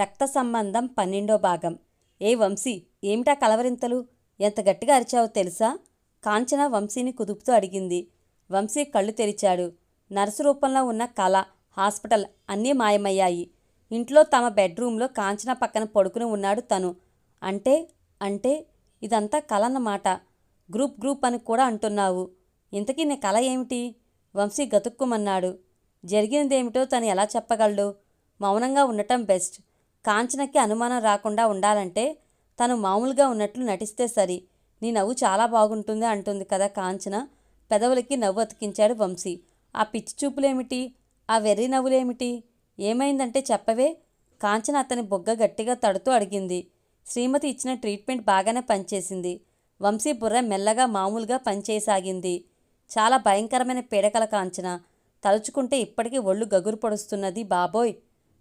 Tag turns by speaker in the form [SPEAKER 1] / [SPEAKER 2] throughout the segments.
[SPEAKER 1] రక్త సంబంధం పన్నెండో భాగం. ఏ వంశీ? ఏమిటా కలవరింతలు? ఎంత గట్టిగా అరిచావో తెలుసా? కాంచన వంశీని కుదుపుతూ అడిగింది. వంశీ కళ్ళు తెరిచాడు. నర్సు రూపంలో ఉన్న కళ హాస్పిటల్ అన్నీ మాయమయ్యాయి. ఇంట్లో తమ బెడ్రూమ్లో కాంచన పక్కన పడుకుని ఉన్నాడు తను. అంటే? అంటే? ఇదంతా కల అన్నమాట. గ్రూప్ గ్రూప్ అని కూడా అంటున్నావు. ఇంతకీ నీ కళ ఏమిటి? వంశీ గతుక్కుమన్నాడు. జరిగినదేమిటో తను ఎలా చెప్పగలడు? మౌనంగా ఉండటం బెస్ట్. కాంచనకి అనుమానం రాకుండా ఉండాలంటే తను మామూలుగా ఉన్నట్లు నటిస్తే సరి. నీ నవ్వు చాలా బాగుంటుంది అంటుంది కదా కాంచన. పెదవులకి నవ్వు అతికించాడు వంశీ. ఆ పిచ్చి చూపులేమిటి? ఆ వెర్రి నవ్వులేమిటి? ఏమైందంటే చెప్పవే? కాంచన అతని బొగ్గ గట్టిగా తడుతూ అడిగింది. శ్రీమతి ఇచ్చిన ట్రీట్మెంట్ బాగానే పనిచేసింది. వంశీ బుర్ర మెల్లగా మామూలుగా పనిచేయసాగింది. చాలా భయంకరమైన పీడకల కాంచన. తలుచుకుంటే ఇప్పటికీ ఒళ్ళు గగురు పడుస్తున్నది బాబోయ్.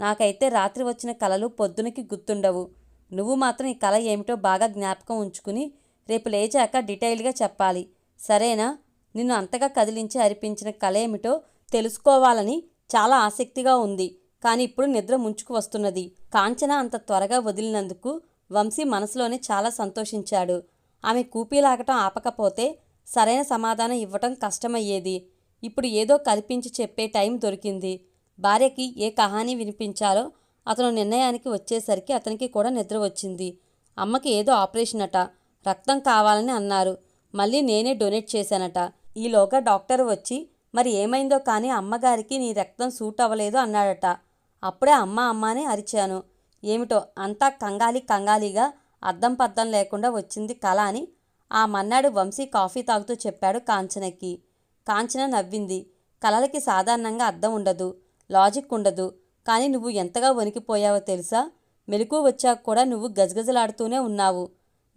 [SPEAKER 1] నాకైతే రాత్రి వచ్చిన కలలు పొద్దునకి గుర్తుండవు. నువ్వు మాత్రం ఈ కళ ఏమిటో బాగా జ్ఞాపకం ఉంచుకుని రేపు లేచాక డీటెయిల్గా చెప్పాలి. సరేనా? నిన్ను అంతగా కదిలించి అరిపించిన కళ ఏమిటో తెలుసుకోవాలని చాలా ఆసక్తిగా ఉంది. కానీ ఇప్పుడు నిద్ర ముంచుకు వస్తున్నది. కాంచన అంత త్వరగా వదిలినందుకు వంశీ మనసులోనే చాలా సంతోషించాడు. ఆమె కూపీలాగటం ఆపకపోతే సరైన సమాధానం ఇవ్వటం కష్టమయ్యేది. ఇప్పుడు ఏదో కల్పించి చెప్పే టైం దొరికింది. భార్యకి ఏ కహానీ వినిపించాలో అతను నిర్ణయానికి వచ్చేసరికి అతనికి కూడా నిద్ర వచ్చింది. అమ్మకి ఏదో ఆపరేషన్ అట రక్తం కావాలని అన్నారు. మళ్ళీ నేనే డొనేట్ చేశానట. ఈలోగా డాక్టర్ వచ్చి మరి ఏమైందో కానీ అమ్మగారికి నీ రక్తం సూట్ అవ్వలేదు అన్నాడట. అప్పుడే అమ్మ అమ్మనే అరిచాను. ఏమిటో అంతా కంగాలి కంగాలిగా అద్దం పద్దం లేకుండా వచ్చింది కళ అని ఆ మన్నాడు వంశీ కాఫీ తాగుతూ చెప్పాడు కాంచనకి. కాంచన నవ్వింది. కళలకి సాధారణంగా అద్దం ఉండదు. లాజిక్ ఉండదు. కానీ నువ్వు ఎంతగా వణికిపోయావో తెలుసా? మెలకు వచ్చాక కూడా నువ్వు గజగజలాడుతూనే ఉన్నావు.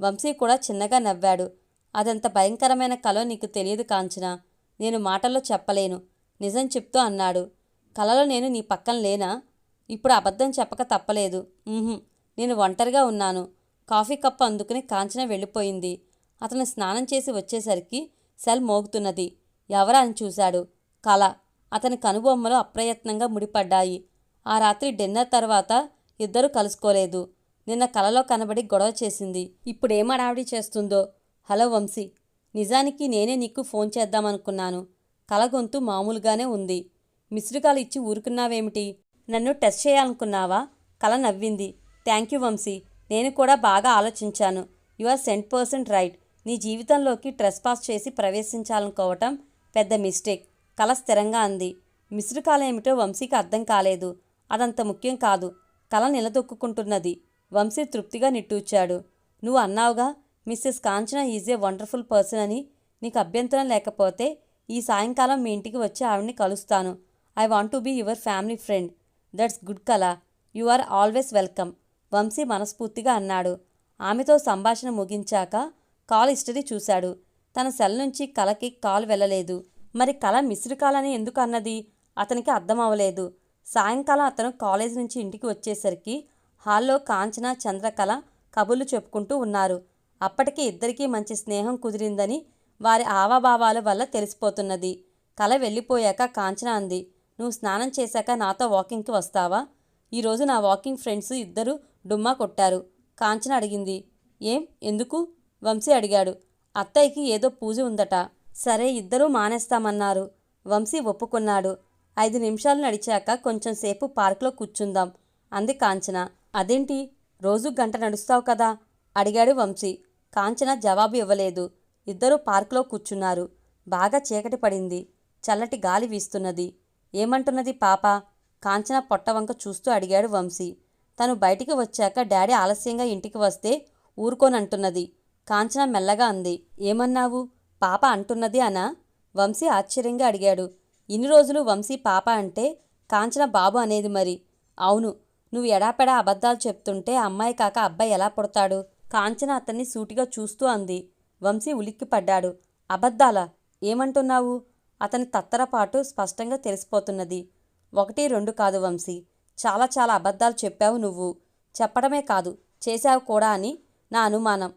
[SPEAKER 1] వంశీ కూడా చిన్నగా నవ్వాడు. అదంత భయంకరమైన కలో నీకు తెలియదు కాంచన. నేను మాటల్లో చెప్పలేను. నిజం చెప్తూ అన్నాడు. కలలో నేను నీ పక్కన లేనా? ఇప్పుడు అబద్ధం చెప్పక తప్పలేదు. నేను ఒంటరిగా ఉన్నాను. కాఫీ కప్పు అందుకుని కాంచన వెళ్ళిపోయింది. అతను స్నానం చేసి వచ్చేసరికి సెల్ మోగుతున్నది. ఎవరా అని చూశాడు. కళ. అతని కనుబొమ్మలు అప్రయత్నంగా ముడిపడ్డాయి. ఆ రాత్రి డిన్నర్ తర్వాత ఇద్దరూ కలుసుకోలేదు. నిన్న కలలో కనబడి గొడవ చేసింది. ఇప్పుడేం అడావిడి చేస్తుందో? హలో వంశీ నిజానికి నేనే నీకు ఫోన్ చేద్దామనుకున్నాను. కల గొంతు మామూలుగానే ఉంది. మిస్డ్ కాల్ ఇచ్చి ఊరుకున్నావేమిటి? నన్ను టెస్ట్ చేయాలనుకున్నావా? కల నవ్వింది. థ్యాంక్ యూ వంశీ నేను కూడా బాగా ఆలోచించాను. You are cent percent right. నీ జీవితంలోకి ట్రెస్ పాస్ చేసి ప్రవేశించాలనుకోవటం పెద్ద మిస్టేక్. కల స్థిరంగా అంది. మిశ్రకాలేమిటో ఏమిటో వంశీకి అర్థం కాలేదు. అదంత ముఖ్యం కాదు. కల నిలదొక్కుంటున్నది వంశీ తృప్తిగా నిట్టూర్చాడు. నువ్వు అన్నావుగా Mrs Kanchana is a wonderful person అని నీకు అభ్యంతరం లేకపోతే ఈ సాయంకాలం మీ ఇంటికి వచ్చి ఆవిడ్ని కలుస్తాను. I want to be your family friend. That's good Kala you are always welcome. Vamsi మనస్ఫూర్తిగా అన్నాడు. ఆమెతో సంభాషణ ముగించాక కాల్ హిస్టరీ చూశాడు. తన సెల్ నుంచి కలకి కాల్ వెళ్ళలేదు. మరి కల మిస్డ్ కాల్ అని ఎందుకు అన్నది అతనికి అర్థం అవ్వలేదు సాయంకాలం అతను కాలేజ్ నుంచి ఇంటికి వచ్చేసరికి హాల్లో కాంచన చంద్రకళ కబుర్లు చెప్పుకుంటూ ఉన్నారు. అప్పటికి ఇద్దరికీ మంచి స్నేహం కుదిరిందని వారి ఆవాభావాల వల్ల తెలిసిపోతున్నది. కల వెళ్ళిపోయాక కాంచన అంది నువ్వు స్నానం చేశాక నాతో వాకింగ్కి వస్తావా? ఈరోజు నా వాకింగ్ ఫ్రెండ్స్ ఇద్దరు డుమ్మా కొట్టారు. కాంచన అడిగింది ఏం? ఎందుకు? వంశీ అడిగాడు అత్తయ్యకి ఏదో పూజ ఉందట. సరే ఇద్దరూ మానేస్తామన్నారు. వంశీ ఒప్పుకున్నాడు. ఐదు నిమిషాలు నడిచాక కొంచెం సేపు పార్క్లో కూర్చుందాం అంది కాంచన. అదేంటి? రోజు గంట నడుస్తావు కదా? అడిగాడు వంశీ. కాంచన జవాబు ఇవ్వలేదు. ఇద్దరూ పార్క్లో కూర్చున్నారు. బాగా చీకటి పడింది. చల్లటి గాలి వీస్తున్నది. ఏమంటున్నది పాప? కాంచన పొట్టవంక చూస్తూ అడిగాడు వంశీ. తను బయటికి వచ్చాక డాడీ ఆలస్యంగా ఇంటికి వస్తే ఊరుకోనంటున్నది. కాంచన మెల్లగా అంది. ఏమన్నావు? పాప అంటున్నది అనా? వంశీ ఆశ్చర్యంగా అడిగాడు. ఇన్ని రోజులు వంశీ పాప అంటే కాంచన బాబు అనేది మరి. అవును నువ్వు ఎడాపెడా అబద్ధాలు చెప్తుంటే అమ్మాయి కాక అబ్బాయి ఎలా పుడతాడు? కాంచన అతన్ని సూటిగా చూస్తూ అంది. వంశీ ఉలిక్కిపడ్డాడు. అబద్ధాలా? ఏమంటున్నావు? అతని తత్తరపాటు స్పష్టంగా తెలిసిపోతున్నది. ఒకటి రెండు కాదు వంశీ. చాలా చాలా అబద్ధాలు చెప్పావు నువ్వు. చెప్పడమే కాదు చేశావు కూడా అని నా అనుమానం.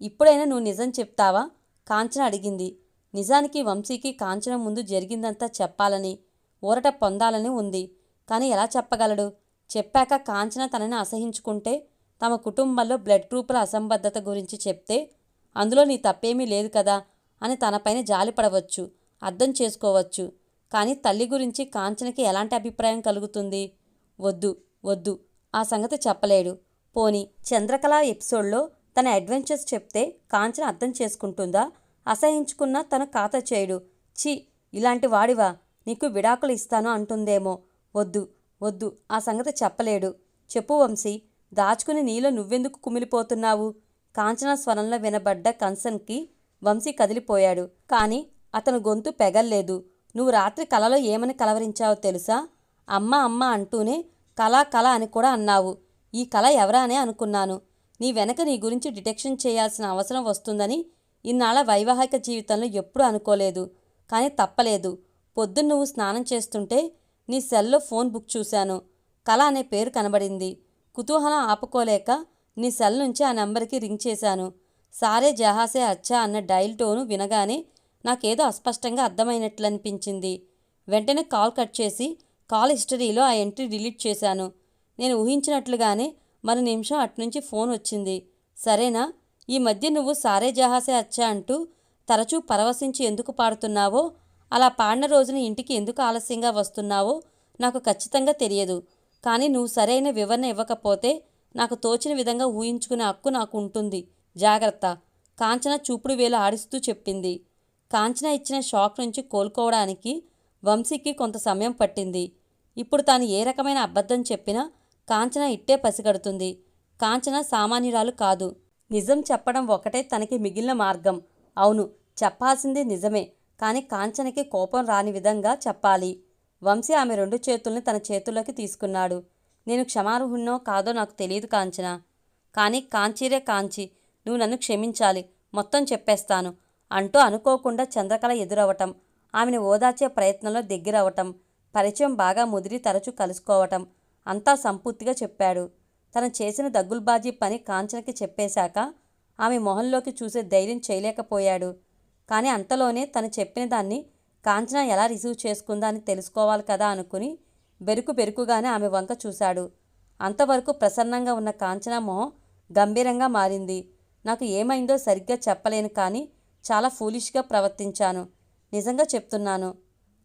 [SPEAKER 1] ఇప్పుడైనా నువ్వు నిజం చెప్తావా? కాంచన అడిగింది. నిజానికి వంశీకి కాంచన ముందు జరిగిందంతా చెప్పాలని ఊరట పొందాలని ఉంది. కానీ ఎలా చెప్పగలడు? చెప్పాక కాంచన తనని అసహించుకుంటే తమ కుటుంబంలో బ్లడ్ గ్రూపుల అసంబద్ధత గురించి చెప్తే అందులో నీ తప్పేమీ లేదు కదా అని తనపైన జాలిపడవచ్చు అర్థం చేసుకోవచ్చు. కానీ తల్లి గురించి కాంచనకి ఎలాంటి అభిప్రాయం కలుగుతుంది? వద్దు వద్దు ఆ సంగతి చెప్పలేడు. పోని చంద్రకళ ఎపిసోడ్లో తన అడ్వెంచర్స్ చెప్తే కాంచన అర్థం చేసుకుంటుందా? అసహించుకున్నా తన ఖాతా చేయడు. ఛీ ఇలాంటి వాడివా? నీకు విడాకులు ఇస్తాను అంటుందేమో. వద్దు వద్దు ఆ సంగతి చెప్పలేడు. చెప్పు వంశీ దాచుకుని నీలో నువ్వెందుకు కుమిలిపోతున్నావు? కాంచన స్వరంలో వినబడ్డ కన్సన్కి వంశీ కదిలిపోయాడు. కానీ అతను గొంతు పెగల్లేదు. నువ్వు రాత్రి కలలో ఏమని కలవరించావో తెలుసా? అమ్మ అమ్మ అంటూనే కళ కళ అని కూడా అన్నావు. ఈ కళ ఎవరా అనే అనుకున్నాను. నీ వెనక నీ గురించి డిటెక్షన్ చేయాల్సిన అవసరం వస్తుందని ఇన్నాళ్ళ వైవాహిక జీవితంలో ఎప్పుడూ అనుకోలేదు. కానీ తప్పలేదు. పొద్దున్న నువ్వు స్నానం చేస్తుంటే నీ సెల్లో ఫోన్ బుక్ చూశాను. కళ అనే పేరు కనబడింది. కుతూహలం ఆపుకోలేక నీ సెల్ నుంచి ఆ నెంబర్కి రింగ్ చేశాను. సారే జహాసే అచ్చా అన్న డైల్ టోను వినగానే నాకేదో అస్పష్టంగా అర్థమైనట్లు అనిపించింది వెంటనే కాల్ కట్ చేసి కాల్ హిస్టరీలో ఆ ఎంట్రీ డిలీట్ చేశాను. నేను ఊహించినట్లుగానే మరో నిమిషం అట్నుంచి ఫోన్ వచ్చింది. సరేనా? ఈ మధ్య నువ్వు సారే జహాసే అచ్చా అంటూ తరచూ పరవశించి ఎందుకు పాడుతున్నావో అలా పాడిన రోజున ఇంటికి ఎందుకు ఆలస్యంగా వస్తున్నావో నాకు ఖచ్చితంగా తెలియదు. కానీ నువ్వు సరైన వివరణ ఇవ్వకపోతే నాకు తోచిన విధంగా ఊహించుకునే హక్కు నాకు ఉంటుంది. జాగ్రత్త. కాంచన చూపుడు వేలు ఆడిస్తూ చెప్పింది. కాంచన ఇచ్చిన షాక్ నుంచి కోలుకోవడానికి వంశీకి కొంత సమయం పట్టింది. ఇప్పుడు తాను ఏ రకమైన అబద్ధం చెప్పినా కాంచన ఇట్టే పసిగడుతుంది. కాంచన సామాన్యురాలు కాదు. నిజం చెప్పడం ఒకటే తనకి మిగిలిన మార్గం. అవును చెప్పాల్సింది నిజమే. కానీ కాంచనకి కోపం రాని విధంగా చెప్పాలి. వంశీ ఆమె రెండు చేతుల్ని తన చేతుల్లోకి తీసుకున్నాడు. నేను క్షమార్హున్నో కాదో నాకు తెలియదు కాంచన. కానీ కాంచీరే కాంచి నువ్వు నన్ను క్షమించాలి. మొత్తం చెప్పేస్తాను. అంటూ అనుకోకుండా చంద్రకళ ఎదురవటం ఆమెను ఓదార్చే ప్రయత్నంలో దగ్గరవటం పరిచయం బాగా ముదిరి తరచూ కలుసుకోవటం అంతా సంపూర్తిగా చెప్పాడు. తను చేసిన దగ్గుల్బాజీ పని కాంచనకి చెప్పేశాక ఆమె మొహంలోకి చూసే ధైర్యం చేయలేకపోయాడు. కానీ అంతలోనే తను చెప్పిన దాన్ని కాంచన ఎలా రిసీవ్ చేసుకుందా అని తెలుసుకోవాలి కదా అనుకుని బెరుకు బెరుకుగానే ఆమె వంక చూశాడు. అంతవరకు ప్రసన్నంగా ఉన్న కాంచన మొహం గంభీరంగా మారింది. నాకు ఏమైందో సరిగ్గా చెప్పలేను కానీ చాలా ఫూలిష్గా ప్రవర్తించాను. నిజంగా చెప్తున్నాను.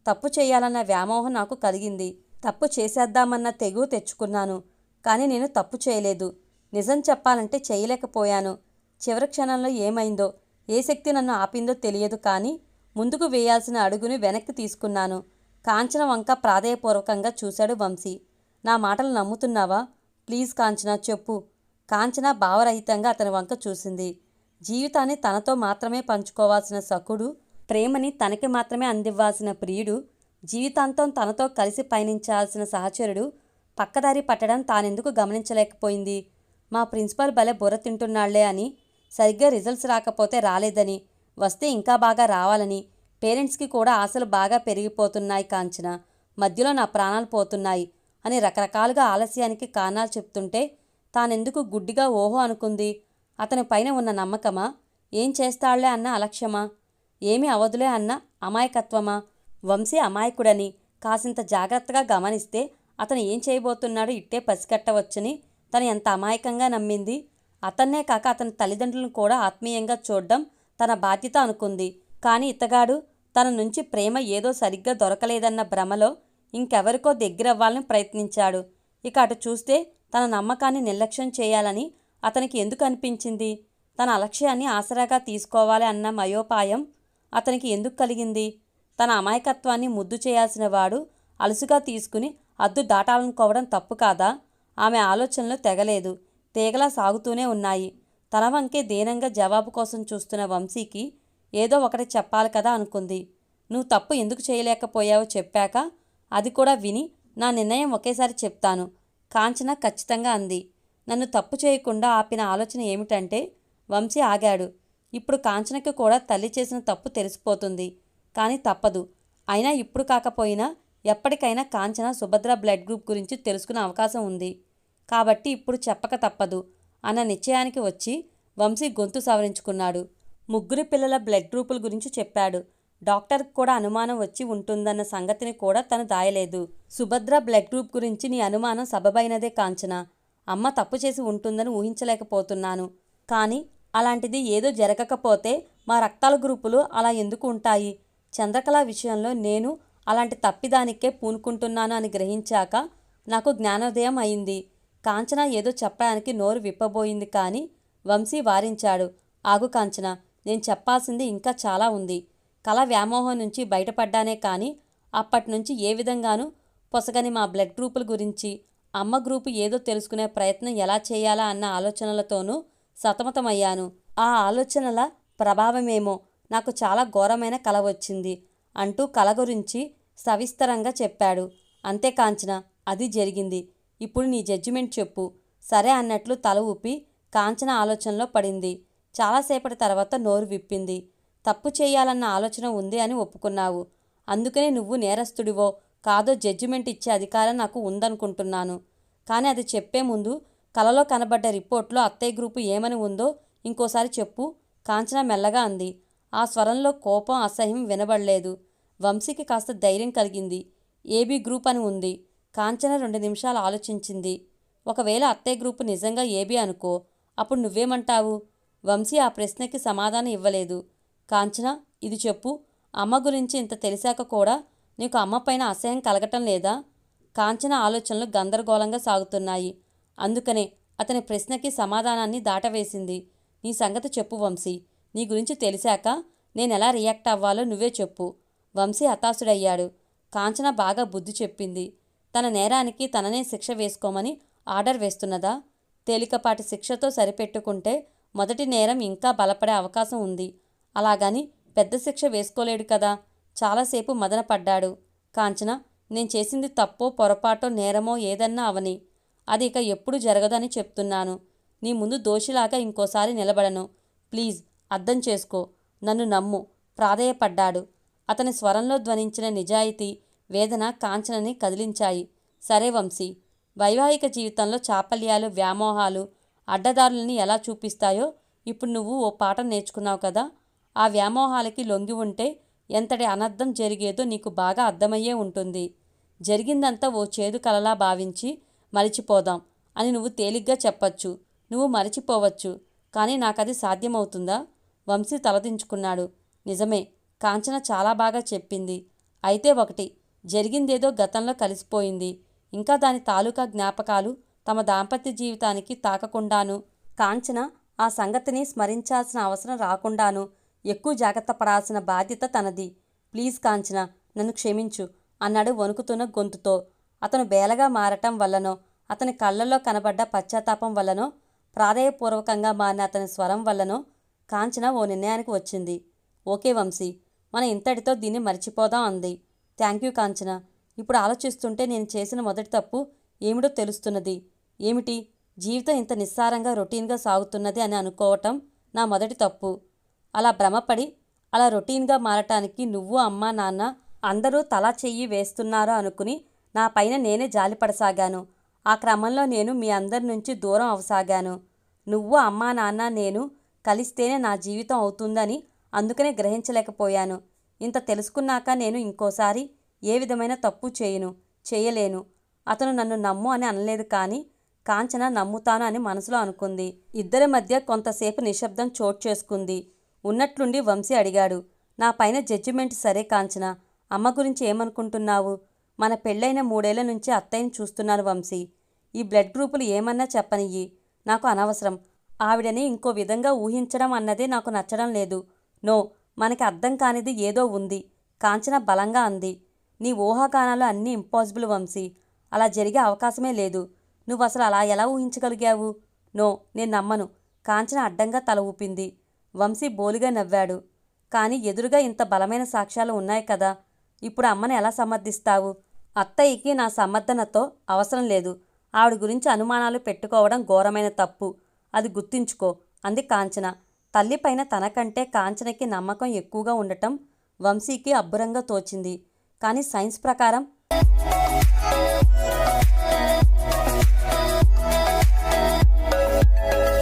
[SPEAKER 1] తప్పు చేయాలన్న వ్యామోహం నాకు కలిగింది. తప్పు చేసేద్దామన్న తెగు తెచ్చుకున్నాను కానీ నేను తప్పు చేయలేదు. నిజం చెప్పాలంటే చేయలేకపోయాను. చివరి క్షణంలో ఏమైందో ఏ శక్తి నన్ను ఆపిందో తెలియదు కానీ ముందుకు వేయాల్సిన అడుగుని వెనక్కి తీసుకున్నాను. కాంచన వంక ప్రాధేయపూర్వకంగా చూశాడు వంశీ. నా మాటలు నమ్ముతున్నావా? ప్లీజ్ కాంచన చెప్పు. కాంచన భావరహితంగా అతని వంక చూసింది. జీవితాన్ని తనతో మాత్రమే పంచుకోవాల్సిన సకుడు ప్రేమని తనకి మాత్రమే అందివ్వాల్సిన ప్రియుడు జీవితాంతం తనతో కలిసి పయనించాల్సిన సహచరుడు పక్కదారి పట్టడం తానెందుకు గమనించలేకపోయింది. మా ప్రిన్సిపల్ భలే బుర్ర తింటున్నాళ్ళే అని సరిగ్గా రిజల్ట్స్ రాకపోతే రాలేదని వస్తే ఇంకా బాగా రావాలని పేరెంట్స్కి కూడా ఆశలు బాగా పెరిగిపోతున్నాయి కాంచన. మధ్యలో నా ప్రాణాలు పోతున్నాయి అని రకరకాలుగా ఆలస్యానికి కారణాలు చెప్తుంటే తానెందుకు గుడ్డిగా ఓహో అనుకుంది. అతని పైన ఉన్న నమ్మకమా? ఏం చేస్తాళ్ళే అన్న అలక్ష్యమా? ఏమి అవదులే అన్న అమాయకత్వమా? వంశీ అమాయకుడని కాసింత జాగ్రత్తగా గమనిస్తే అతను ఏం చేయబోతున్నాడో ఇట్టే పసికట్టవచ్చని తను ఎంత అమాయకంగా నమ్మింది? అతన్నే కాక అతని తల్లిదండ్రులను కూడా ఆత్మీయంగా చూడడం తన బాధ్యత అనుకుంది. కానీ ఇతగాడు తన నుంచి ప్రేమ ఏదో సరిగ్గా దొరకలేదన్న భ్రమలో ఇంకెవరికో దగ్గరవ్వాలని ప్రయత్నించాడు. ఇక అటు చూస్తే తన నమ్మకాన్ని నిర్లక్ష్యం చేయాలని అతనికి ఎందుకు అనిపించింది? తన అలక్ష్యాన్ని ఆసరాగా తీసుకోవాలి అన్న మయోపాయం అతనికి ఎందుకు కలిగింది? తన అమాయకత్వాన్ని ముద్దు చేయాల్సిన వాడు అలుసుగా తీసుకుని అద్దు దాటాలనుకోవడం తప్పు కాదా? ఆమె ఆలోచనలు తెగలేదు. తీగలా సాగుతూనే ఉన్నాయి. తన వంకే దీనంగా జవాబు కోసం చూస్తున్న వంశీకి ఏదో ఒకటి చెప్పాలి కదా అనుకుంది. నువ్వు తప్పు ఎందుకు చేయలేకపోయావో చెప్పాక అది కూడా విని నా నిర్ణయం ఒకేసారి చెప్తాను. కాంచన ఖచ్చితంగా అంది. నన్ను తప్పు చేయకుండా ఆపిన ఆలోచన ఏమిటంటే వంశీ ఆగాడు. ఇప్పుడు కాంచనకి కూడా తల్లి చేసిన తప్పు తెలిసిపోతుంది. కానీ తప్పదు. అయినా ఇప్పుడు కాకపోయినా ఎప్పటికైనా కాంచన సుభద్ర బ్లడ్ గ్రూప్ గురించి తెలుసుకునే అవకాశం ఉంది. కాబట్టి ఇప్పుడు చెప్పక తప్పదు అన్న నిశ్చయానికి వచ్చి వంశీ గొంతు సవరించుకున్నాడు. ముగ్గురు పిల్లల బ్లడ్ గ్రూపుల గురించి చెప్పాడు. డాక్టర్కి కూడా అనుమానం వచ్చి ఉంటుందన్న సంగతిని కూడా తను దాయలేదు. సుభద్ర బ్లడ్ గ్రూప్ గురించి నీ అనుమానం సబబైనదే కాంచన. అమ్మ తప్పు చేసి ఉంటుందని ఊహించలేకపోతున్నాను. కానీ అలాంటిది ఏదో జరగకపోతే మా రక్తాల గ్రూపులు అలా ఎందుకు ఉంటాయి? చంద్రకళ విషయంలో నేను అలాంటి తప్పిదానికే పూనుకుంటున్నాను అని గ్రహించాక నాకు జ్ఞానోదయం అయింది. కాంచన ఏదో చెప్పడానికి నోరు విప్పబోయింది కానీ వంశీ వారించాడు. ఆగు కాంచన నేను చెప్పాల్సింది ఇంకా చాలా ఉంది. కళ వ్యామోహం నుంచి బయటపడ్డానే కానీ అప్పటి నుంచి ఏ విధంగానూ పొసగని మా బ్లడ్ గ్రూపుల గురించి అమ్మ గ్రూపు ఏదో తెలుసుకునే ప్రయత్నం ఎలా చేయాలా అన్న ఆలోచనలతోనూ సతమతమయ్యాను. ఆ ఆలోచనల ప్రభావమేమో నాకు చాలా ఘోరమైన కల వచ్చింది అంటూ కల గురించి సవిస్తరంగా చెప్పాడు. అంతే కాంచన అది జరిగింది. ఇప్పుడు నీ జడ్జిమెంట్ చెప్పు. సరే అన్నట్లు తల ఊపి కాంచన ఆలోచనలో పడింది. చాలాసేపటి తర్వాత నోరు విప్పింది. తప్పు చేయాలన్న ఆలోచన ఉంది అని ఒప్పుకున్నావు. అందుకనే నువ్వు నేరస్తుడివో కాదో జడ్జిమెంట్ ఇచ్చే అధికారం నాకు ఉందనుకుంటున్నాను. కానీ అది చెప్పే ముందు కలలో కనబడ్డ రిపోర్ట్లో అత్తయ్య గ్రూపు ఏమని ఉందో ఇంకోసారి చెప్పు కాంచన మెల్లగా అంది. ఆ స్వరంలో కోపం అసహ్యం వినబడలేదు. వంశీకి కాస్త ధైర్యం కలిగింది. ఏబీ గ్రూప్ అని ఉంది. కాంచన రెండు నిమిషాలు ఆలోచించింది. ఒకవేళ అత్తయ్య గ్రూపు నిజంగా ఏబీ అనుకో అప్పుడు నువ్వేమంటావు? వంశీ ఆ ప్రశ్నకి సమాధానం ఇవ్వలేదు. కాంచన ఇది చెప్పు. అమ్మ గురించి ఇంత తెలిసాక కూడా నీకు అమ్మ పైన అసహ్యం కలగటం లేదా? కాంచన ఆలోచనలు గందరగోళంగా సాగుతున్నాయి. అందుకనే అతని ప్రశ్నకి సమాధానాన్ని దాటవేసింది. నీ సంగతి చెప్పు వంశీ. నీ గురించి తెలిసాక నేను ఎలా రియాక్ట్ అవ్వాలో నువ్వే చెప్పు. వంశీ హతాశుడయ్యాడు. కాంచన బాగా బుద్ధి చెప్పింది. తన నేరానికి తననే శిక్ష వేసుకోమని ఆర్డర్ వేస్తున్నదా? తేలికపాటి శిక్షతో సరిపెట్టుకుంటే మొదటి నేరం ఇంకా బలపడే అవకాశం ఉంది. అలాగని పెద్ద శిక్ష వేసుకోలేడు కదా. చాలాసేపు మదనపడ్డాడు. కాంచన నేను చేసింది తప్పో పొరపాటో నేరమో ఏదన్నా అవని. అది ఇక ఎప్పుడు జరగదని చెప్తున్నాను. నీ ముందు దోషిలాగా ఇంకోసారి నిలబడను. ప్లీజ్ అర్థం చేసుకో. నన్ను నమ్ము. ప్రాధేయపడ్డాడు. అతని స్వరంలో ధ్వనించిన నిజాయితీ వేదన కాంచనని కదిలించాయి. సరే వంశీ వైవాహిక జీవితంలో చాపల్యాలు వ్యామోహాలు అడ్డదారులని ఎలా చూపిస్తాయో ఇప్పుడు నువ్వు ఓ పాఠం నేర్చుకున్నావు కదా. ఆ వ్యామోహాలకి లొంగి ఉంటే ఎంతటి అనర్థం జరిగేదో నీకు బాగా అర్థమయ్యే ఉంటుంది. జరిగిందంతా ఓ చేదు కలలా భావించి మరిచిపోదాం అని నువ్వు తేలిగ్గా చెప్పచ్చు. నువ్వు మరిచిపోవచ్చు. కానీ నాకది సాధ్యమవుతుందా? వంశీ తలదించుకున్నాడు. నిజమే కాంచన చాలా బాగా చెప్పింది. అయితే ఒకటి జరిగిందేదో గతంలో కలిసిపోయింది. ఇంకా దాని తాలూకా జ్ఞాపకాలు తమ దాంపత్య జీవితానికి తాకకుండాను. కాంచన ఆ సంగతిని స్మరించాల్సిన అవసరం రాకుండాను ఎక్కువ జాగ్రత్త పడాల్సిన బాధ్యత తనది. ప్లీజ్ కాంచన నన్ను క్షమించు అన్నాడు వణుకుతున్న గొంతుతో. అతను బేలగా మారటం వల్లనో అతని కళ్ళల్లో కనబడ్డ పశ్చాత్తాపం వల్లనో ప్రాధేయపూర్వకంగా మారిన అతని స్వరం వల్లనో కాంచన ఓ నిర్ణయానికి వచ్చింది. ఓకే వంశీ మన ఇంతటితో దీన్ని మర్చిపోదాం అంది. Thank you Kanchana. ఇప్పుడు ఆలోచిస్తుంటే నేను చేసిన మొదటి తప్పు ఏమిటో తెలుస్తున్నది. ఏమిటి? జీవితం ఇంత నిస్సారంగా రొటీన్గా సాగుతున్నది అని అనుకోవటం నా మొదటి తప్పు. అలా భ్రమపడి అలా రొటీన్గా మారటానికి నువ్వు అమ్మ నాన్న అందరూ తలా చెయ్యి వేస్తున్నారు అనుకుని నా పైన నేనే జాలిపడసాగాను. ఆ క్రమంలో నేను మీ అందరి నుంచి దూరం అవసాగాను. నువ్వు అమ్మా నాన్న నేను కలిస్తేనే నా జీవితం అవుతుందని అందుకనే గ్రహించలేకపోయాను. ఇంత తెలుసుకున్నాక నేను ఇంకోసారి ఏ విధమైన తప్పు చేయను చేయలేను. అతను నన్ను నమ్ము అని అనలేదు కానీ కాంచన నమ్ముతాను అని మనసులో అనుకుంది. ఇద్దరి మధ్య కొంతసేపు నిశ్శబ్దం చోటు చేసుకుంది. ఉన్నట్లుండి వంశీ అడిగాడు నా పైన జడ్జిమెంట్ సరే కాంచన. అమ్మ గురించి ఏమనుకుంటున్నావు? మన పెళ్ళైన మూడేళ్ళ నుంచి అత్తయ్యని చూస్తున్నాను వంశీ. ఈ బ్లడ్ గ్రూపులు ఏమన్నా చెప్పనియ్యి. నాకు అనవసరం. ఆవిడని ఇంకో విధంగా ఊహించడం అన్నదే నాకు నచ్చడం లేదు. నో మనకి అర్థం కానిది ఏదో ఉంది. కాంచన బలంగా అంది. నీ ఊహాగానాలు అన్నీ ఇంపాసిబుల్ వంశీ. అలా జరిగే అవకాశమే లేదు. నువ్వు అసలు అలా ఎలా ఊహించగలిగావు? నో నేను నమ్మను. కాంచన అడ్డంగా తల ఊపింది. వంశీ బోలిగా నవ్వాడు. కానీ ఎదురుగా ఇంత బలమైన సాక్ష్యాలు ఉన్నాయి కదా. ఇప్పుడు అమ్మని ఎలా సమర్థిస్తావు? అత్తయ్యకి నా సమర్థనతో అవసరం లేదు. ఆవిడ గురించి అనుమానాలు పెట్టుకోవడం ఘోరమైన తప్పు. అది గుర్తుంచుకో. అంది కాంచన. తల్లిపైన తనకంటే కాంచనకి నమ్మకం ఎక్కువగా ఉండటం వంశీకి అబ్బురంగా తోచింది. కానీ సైన్స్ ప్రకారం